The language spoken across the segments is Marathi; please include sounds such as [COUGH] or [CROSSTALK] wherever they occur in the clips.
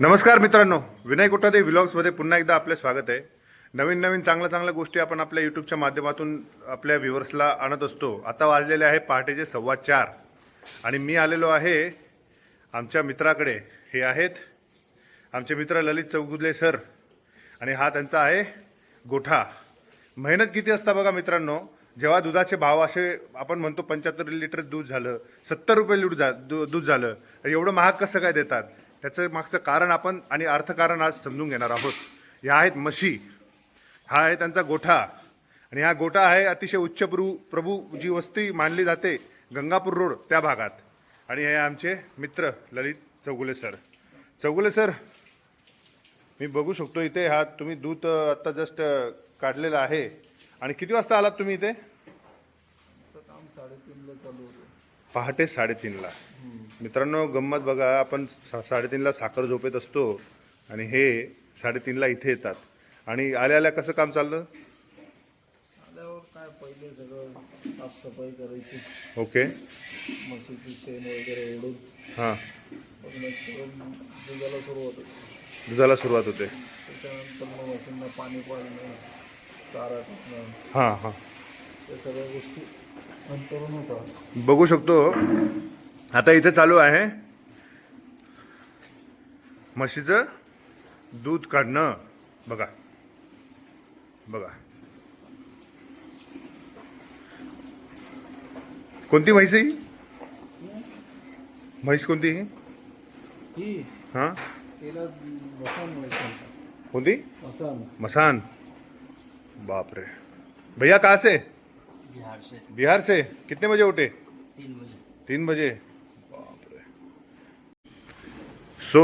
नमस्कार मित्रांनो. विनय कोठादे व्लॉग्समध्ये पुन्हा एकदा आपले स्वागत आहे. नवीन नवीन चांगल्या चांगल्या गोष्टी आपण आपल्या यूट्यूबच्या माध्यमातून आपल्या व्ह्युअर्सला आणत असतो. आता वाजलेले आहे पहाटेचे सव्वा चार. आणि मी आलेलो आहे आमच्या मित्राकडे. हे आहेत आमचे मित्र ललित चौगुले सर. आणि हा त्यांचा आहे गोठा. मेहनत किती असता बघा मित्रांनो. जेव्हा दुधाचे भाव असे आपण म्हणतो पंच्याहत्तर लिटर दूध झालं सत्तर रुपये लिटर जा दूध झालं एवढं महाग कसं काय देतात? त्याचं मागचं कारण आपण आणि अर्थकारण आज समजून घेणार आहोत. ह्या आहेत म्हशी हा आहे त्यांचा गोठा. आणि हा गोठा आहे अतिशय उच्च प्रभू जी वस्ती मानली जाते गंगापूर रोड त्या भागात. आणि हे आमचे मित्र ललित चौगुले सर. चौगुले सर मी बघू शकतो इथे हा तुम्ही दूध आत्ता जस्ट काढलेलं आहे. आणि किती वाजता आलात तुम्ही इथे? साडेतीनला चालू पहाटे साडेतीनला. मित्रांनो गंमत बघा आपण सा साडेतीनला साखर झोपेत असतो आणि हे साडेतीनला इथे येतात. आणि आल्या आल्या कसं काम चाललं? आल्यावर काय पहिले सगळं साफसफाई करायची. ओके. म्हशीची शेण वगैरे ओढून. हां. मग नंतर दुधाला सुरुवात होती. दुधाला सुरुवात होते. त्याच्यानंतर मग म्हशींना पाणी पाळणं चारा टाकणं हां हां. त्या सगळ्या गोष्टी बघू शकतो. आता इथे चालू आहे. म्हशीचं दूध काढणं. बघा. बघा. कोणती म्हैस आहे ही? म्हैस कोणती ही? ही. हां? कोणती? मसान. मसान. बाप रे भैया कहाँ से बिहार से बिहार से कितने बजे उठे? तीन बजे. तीन बजे? बापरे. सो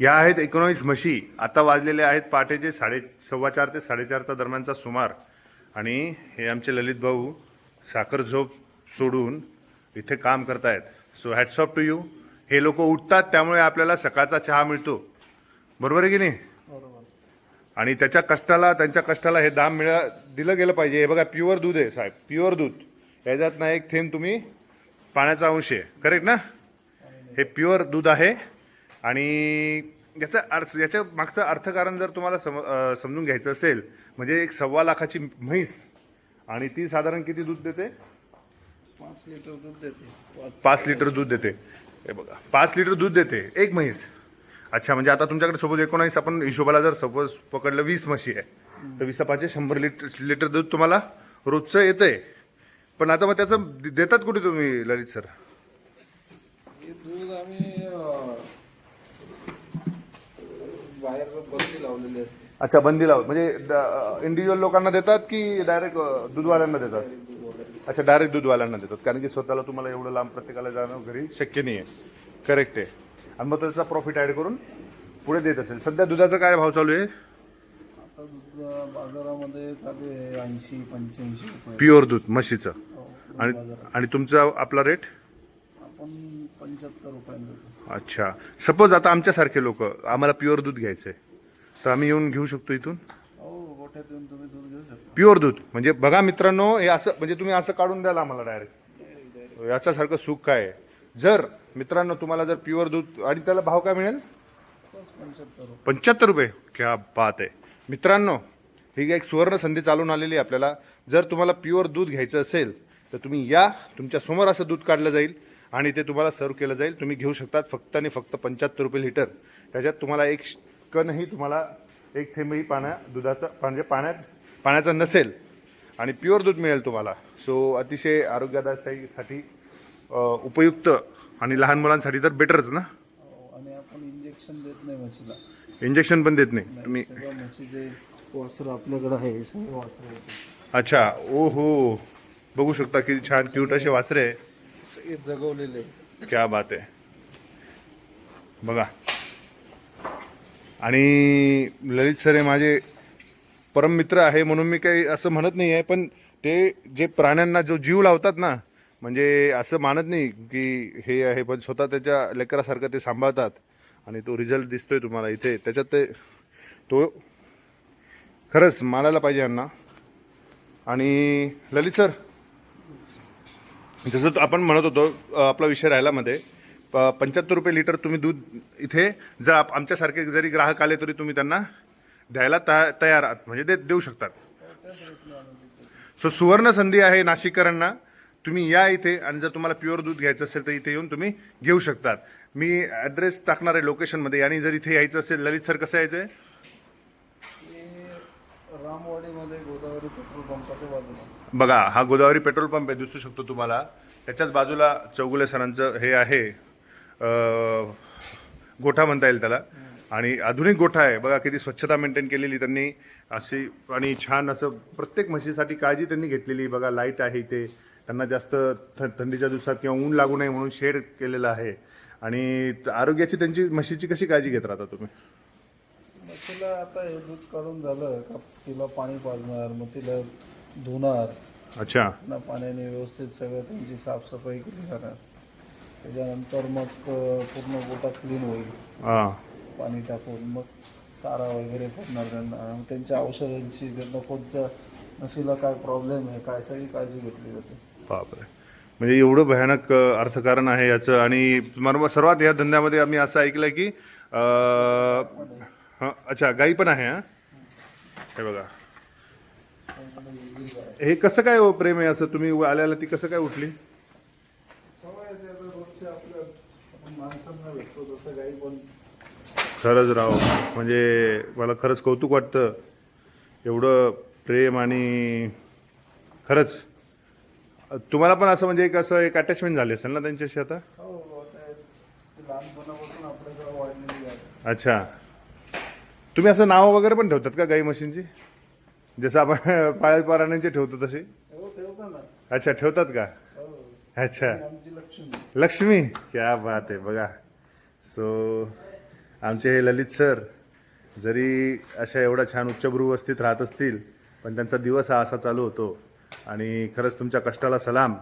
या आहेत एकोणावीस म्हशी. आता वाजलेले आहेत पहाटेचे साडे सव्वा चार ते साडेचारचा दरम्यानचा सुमार. आणि हे आमचे ललित भाऊ साखर झोप सोडून इथे काम करतायत. So hats off to you हे लोक उठतात त्यामुळे आपल्याला सकाळचा चहा मिळतो. बरोबर आहे की नाही? आणि त्याच्या कष्टाला त्यांच्या कष्टाला हे दाम मिळा दिलं गेलं पाहिजे. हे बघा प्युअर दूध आहे साहेब. प्युअर दूध. याच्यात ना एक थेंब तुम्ही पाण्याचा अंश आहे. करेक्ट ना? हे प्युअर दूध आहे. आणि याचा अर्थ याच्या मागचं अर्थकारण जर तुम्हाला सम समजून घ्यायचं असेल म्हणजे एक सव्वा लाखाची म्हैस. आणि ती साधारण किती दूध देते? पाच लिटर दूध देते. पाच लिटर दूध देते. हे बघा पाच लिटर दूध देते एक म्हैस. अच्छा म्हणजे आता तुमच्याकडे सपोज एकोणावीस आपण हिशोबाला जर सपोज पकडलं वीस म्हशी आहे तर वीस पाचशे शंभर लिटर लिटर दूध तुम्हाला रोजचं येतंय. पण आता मग त्याचं देतात कुठे तुम्ही ललित सर? हे दूध आम्ही अं, बाहेर बंदी लावलेली असते. अच्छा बंदी लावत. म्हणजे इंडिव्हिज्युअल लोकांना देतात की डायरेक्ट दूधवाल्यांना देतात? अच्छा डायरेक्ट दूधवाल्यांना देतात. कारण की स्वतःला तुम्हाला एवढं लांब प्रत्येकाला जाणं घरी शक्य नाही आहे करेक्ट आहे. आणि मग त्याचा प्रॉफिट ॲड करून पुढे देत असेल. सध्या दुधाचा काय भाव चालू आहे? आता दूध बाजारामध्ये चालू आहे ऐंशी पंच्याऐंशी रुपये. प्युअर दूध म्हशीचं. हो, आणि बाजारात आणि तुमचा आपला रेट आपण पंच्याहत्तर रुपयांना देतो. अच्छा. सपोज आता आमच्यासारखे लोक आम्हाला प्युअर दूध घ्यायचं आहे तर आम्ही येऊन घेऊ शकतो इथून? हो गोठ्यात येऊन तुम्ही दूध घेऊ शकता. प्युअर दूध. म्हणजे बघा मित्रांनो हे असं म्हणजे तुम्ही असं काढून द्याल आम्हाला डायरेक्ट याच्यासारखं सुख काय आहे? जर मित्रांनो तुम्हाला जर प्युअर दूध आणि त्याला भाव काय मिळेल? पंच्याहत्तर रुपये. क्या बात आहे. मित्रांनो ही एक सुवर्ण संधी चालून आलेली आहे आपल्याला. जर तुम्हाला प्युअर दूध घ्यायचं असेल तर तुम्ही या. तुमच्यासमोर असं दूध काढलं जाईल आणि ते तुम्हाला सर्व केलं जाईल. तुम्ही घेऊ शकतात फक्त आणि फक्त पंच्याहत्तर रुपये लिटर त्याच्यात तुम्हाला एक श- कणही तुम्हाला एक थेंबही पाण्या दुधाचा म्हणजे पाण्यात पाण्याचं नसेल आणि प्युअर दूध मिळेल तुम्हाला. सो अतिशय आरोग्यदायीसाठी उपयुक्त आणि लहान मुलांसाठी तर बेटरच ना? हो, आणि आपण इंजेक्शन देत नाही म्हशीला. इंजेक्शन पण देत नाही. तुम्ही सगळं म्हशीचे वासरं आपल्याकडे आहे हे सगळे वासरं आहेत. अच्छा ओ हो बघू शकता किती छान क्यूट असे वासरे आहे. सगळे जगवलेले आहे. क्या बात आहे. बघा. आणि ललित सर हे माझे परम मित्र आहे म्हणून मी काही असं म्हणत नाही आहे पण ते जे प्राण्यांना जो जीव लावतात ना म्हणजे असं मानत नाही की हे आहे पण स्वतः त्याच्या लेकरासारखं ते सांभाळतात आणि तो रिझल्ट दिसतोय तुम्हाला इथे. त्याच्यात ते तो खरंच मानायला पाहिजे यांना. आणि ललित सर जसं आपण म्हणत होतो आपला विषय राहिला मध्ये पंच्याहत्तर रुपये लिटर तुम्ही दूध इथे जर आप- आमच्यासारखे जरी ग्राहक आले तरी तुम्ही त्यांना द्यायला ता- तयार आहात. म्हणजे ते देऊ शकतात. सो सुवर्ण संधी आहे नाशिककरांना. तुम्ही या इथे आणि जर तुम्हाला प्युअर दूध घ्यायचं असेल तर इथे येऊन तुम्ही घेऊ शकतात. मी ॲड्रेस टाकणार आहे लोकेशनमध्ये आणि जर इथे यायचं असेल ललित सर कसं यायचं आहे रामवाडीमध्ये गोदावरी पेट्रोल पंपाच्या बाजूला. बघा हा गोदावरी पेट्रोल पंप आहे दिसू शकतो तुम्हाला. त्याच्याच बाजूला चौगुले सरांचं हे आहे. अं, गोठा म्हणता येईल त्याला. आणि आधुनिक गोठा आहे. बघा किती स्वच्छता मेंटेन केलेली त्यांनी. अशी आणि छान असं प्रत्येक म्हशीसाठी काळजी त्यांनी घेतलेली. बघा लाइट आहे इथे. त्यांना जास्त थ थंडीच्या दिवसात किंवा ऊन लागू नये म्हणून शेड केलेलं आहे. आणि आरोग्याची त्यांची म्हशीची कशी काळजी घेत राहता तुम्ही? मग तिला आता हे दूध काढून झालं का तिला पाणी पाजणार मग तिला धुणार. अच्छा. पुन्हा पाण्याने व्यवस्थित सगळं त्यांची साफसफाई केली जाणार त्याच्यानंतर मग पूर्ण गोटा क्लीन होईल. पाणी टाकून मग चारा वगैरे पडणार त्यांना. त्यांच्या औषधांची त्यांना कोणत्या नशीला काय प्रॉब्लेम आहे? काय सगळी काळजी घेतली जाते. बापरे. म्हणजे एवढं भयानक अर्थकारण आहे याचं आणि मला सर्वात या धंद्यामध्ये आम्ही असं ऐकलं की हां अच्छा गाई पण आहे हां? हे बघा. हे कसं काय हो प्रेम आहे असं? तुम्ही आल्याला ती कसं काय उठली? खरंच राव म्हणजे मला खरंच कौतुक वाटतं. एवढं प्रेम आणि खरंच तुम्हाला पण असं म्हणजे एक असं एक अटॅचमेंट झाली असेल ना त्यांच्याशी आता? हो आहे. अच्छा. तुम्ही असं नाव वगैरे पण ठेवतात का गाई म्हशींची? जसं आपण [LAUGHS] पाळीव प्राण्यांचे ठेवतो तसे? हो अच्छा ठेवतात का? हो. अच्छा. लक्ष्मी. लक्ष्मी? क्या बात आहे बघा. सो आमचे हे ललित सर जरी अशा एवढ्या छान उच्चभ्रू वस्तीत राहत असतील पण त्यांचा दिवस हा असा चालू होतो. आणि खरंच तुमच्या कष्टाला सलाम.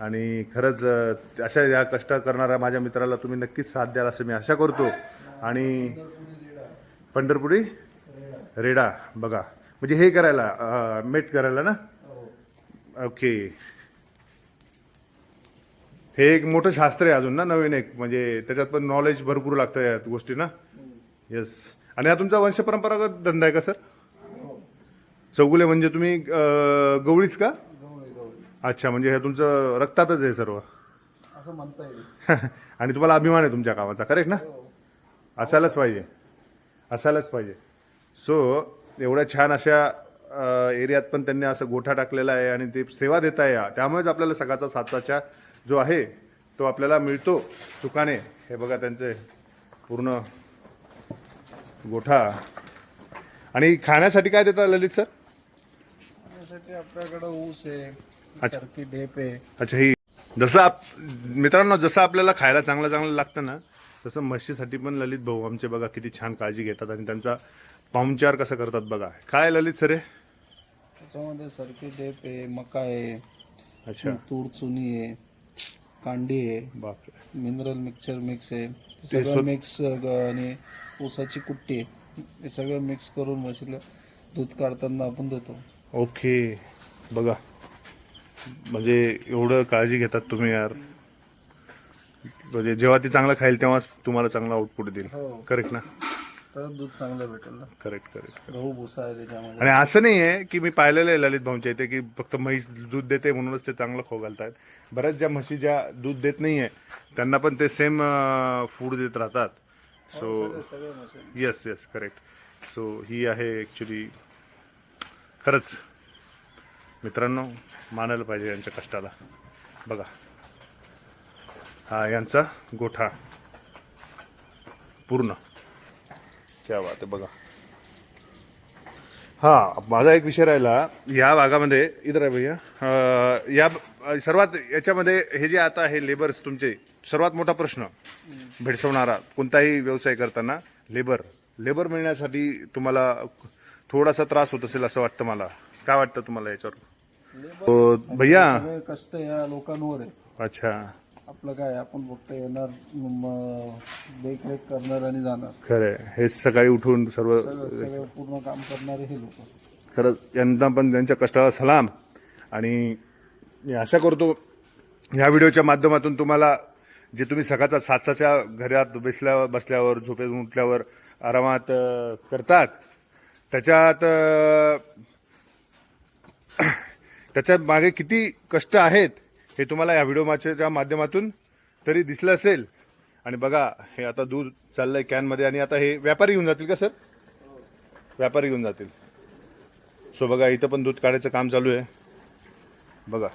आणि खरंच अशा या कष्ट करणाऱ्या माझ्या मित्राला तुम्ही नक्कीच साथ द्याल असं मी आशा करतो. आणि पंढरपुरी? रेडा बघा. म्हणजे हे करायला मेट करायला ना? ओके. हे एक मोठं शास्त्र आहे अजून ना नवीन एक. म्हणजे त्याच्यात पण नॉलेज भरपूर लागतं या गोष्टी ना येस आणि हा तुमचा वंश परंपरागत धंदा आहे का सर चौगुले म्हणजे तुम्ही अं, गवळीच का? गवळी गवळी. अच्छा म्हणजे हे तुमचं रक्तातच आहे सर्व. असं म्हणता येईल. [LAUGHS] आणि तुम्हाला अभिमान आहे तुमच्या कामाचा करेक्ट ना? हो असायलाच पाहिजे. असायलाच पाहिजे. सो एवढ्या छान अशा अ, एरियात पण त्यांनी असं गोठा टाकलेला आहे आणि ते सेवा देत आहे त्यामुळेच आपल्याला सकाळचा सातचा जो आहे तो आपल्याला मिळतो सुखाने. हे बघा त्यांचे पूर्ण गोठा. आणि खाण्यासाठी काय देतात ललित सर? त्यासाठी आपल्याकडं ऊस आहे सारखी ढेप आहे. अच्छा ही जसं आप मित्रांनो जसं आपल्याला खायला चांगलं चांगलं लागतं ना तसं म्हशीसाठी पण ललित भाऊ आमचे बघा किती छान काळजी घेतात आणि त्यांचा पाहुणचार कसं करतात बघा. काय ललित सर त्याच्यामध्ये सरकी ढेप आहे मका आहे अच्छा. तूर चुनी आहे कांडी आहे बापरे. मिनरल मिक्सचर मिक्स आहे. ते सगळं मिक्स आणि ऊसाची कुट्टी आहे. हे सगळं मिक्स करून म्हशीला दूध काढताना आपण देतो. ओके. बघा. म्हणजे एवढं काळजी घेतात तुम्ही यार. म्हणजे जेव्हा ती चांगलं खाईल तेव्हाच तुम्हाला चांगला आउटपुट देईल. हो. करेक्ट ना? तर दूध चांगलं भेटेल ना? करेक्ट करेक्ट गहू भुसा आहे त्याच्यामध्ये. आणि असं नाही आहे की मी पाहिलेलं आहे ललित भाऊंच्या इथे की फक्त म्हैस दूध देते म्हणूनच ते चांगलं खो घालतात बऱ्याच ज्या म्हशी ज्या दूध देत नाही आहे त्यांना पण ते सेम फूड देत राहतात. सो सगळे येस येस करेक्ट सो ही आहे ॲक्च्युली खरंच मित्रांनो मानायला पाहिजे यांच्या कष्टाला. बघा. हा यांचा गोठा. पूर्ण. क्या बात आहे बघा. हा माझा एक विषय राहिला. या भागामध्ये इतर आहे भैया. या सर्वात याच्यामध्ये हे जे आता आहे लेबर्स तुमचे सर्वात मोठा प्रश्न. भेडसवणारा कोणताही व्यवसाय करताना लेबर लेबर मिळण्यासाठी तुम्हाला थोडासा त्रास होत असेल असं वाटतं मला. काय वाटतं तुम्हाला याच्यावर? भैया? कष्ट या लोकांवर आहे अच्छा. आपलं काय आपण फक्त येणार देखरेख करणार आणि जाणार. खरंय. हे सकाळी उठून सर्व पूर्ण काम करणारे हे लोक. खरंच यांना पण त्यांच्या कष्टाला सलाम. आणि मी आशा करतो ह्या व्हिडिओच्या माध्यमातून तुम्हाला जे तुम्ही सकाळचा सातसाच्या घरात बसल्या बसल्यावर झोपेतून उठल्यावर आरामात करतात त्याच्यात अ, [CLEARS THROAT] त्याच्यात मागे किती कष्ट आहेत हे तुम्हाला या व्हिडिओ माच्या माध्यमातून तरी दिसलं असेल. आणि बघा हे आता दूध चाललंय कॅनमध्ये आणि आता हे व्यापारी घेऊन जातील का सर? व्यापारी घेऊन जातील. सो बघा इथं पण दूध काढायचं काम चालू आहे. बघा.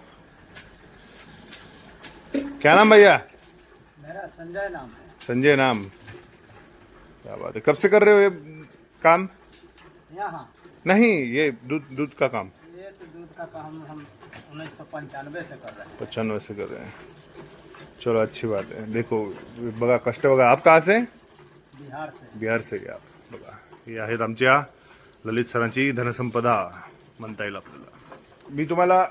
क्या नाम भैया? मेरा संजय नाम है। संजय नाम. क्या बात है. कब से कर रहे हो ये काम? यहाँ। नहीं ये दूध दूध का काम। ये तो दूध का काम हम उन्नीस सौ पंचानवे से कर रहे हैं। पचानवे से कर रहे हैं। चलो अच्छी बात है। देखो बघा कष्ट बघा आप कहाँ से? बिहार से। बिहार से या बघा हे आहेत आमच्या ललित सरांची धनसंपदा म्हणता येईल आपल्याला। मी तुम्हाला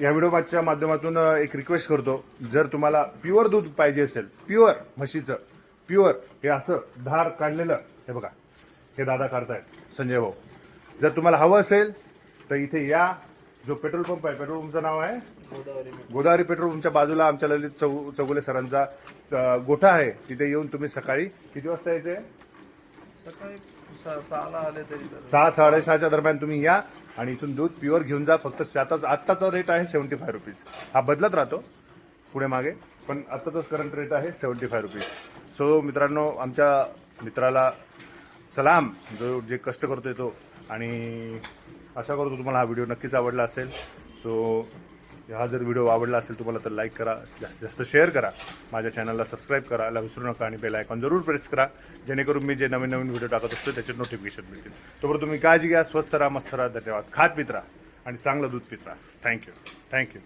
या व्हिडिओच्या माध्यमातून एक रिक्वेस्ट करतो. जर तुम्हाला प्युअर दूध पाहिजे असेल प्युअर म्हशीचं प्युअर हे असं धार काढलेलं हे बघा हे दादा काढतायत. संजय भाऊ. जर तुम्हाला हवं असेल तर इथे या. जो पेट्रोल पंप आहे पेट्रोल पंपचं नाव आहे. गोदावरी पेट्रोल पंपच्या बाजूला आमच्या ललित चौ चौगुले सरांचा गोठा आहे. तिथे येऊन तुम्ही सकाळी किती वाजता यायचे. सहा साडेसहाच्या दरम्यान तुम्ही या आणि इथून दूध प्युअर घेऊन जा. फक्त आताच आत्ताचा रेट आहे सेवन्टी फाय रुपीज हा बदलत राहतो पुढे मागे पण आत्ताचाच करंट रेट आहे सेवन्टी फाय रुपीज सो मित्रांनो आमच्या मित्राला सलाम जो जे कष्ट करतो तो. आणि आशा करतो तुम्हाला हा व्हिडिओ नक्कीच आवडला असेल. सो हा जर व्हिडिओ आवडला असेल तुम्हाला तर लाईक करा जास्तीत जास्त शेअर करा. माझ्या चॅनलला सबस्क्राईब करायला विसरू नका आणि बेल आयकॉन जरूर प्रेस करा. जेणेकरून मी जे नवीन नवीन व्हिडिओ टाकत असतो त्याचे नोटिफिकेशन मिळतील. तोपर्यंत तुम्ही काळजी घ्या स्वस्त राहा मस्त राहा. धन्यवाद. खात पित राहा आणि चांगलं दूध पित राहा. Thank you thank you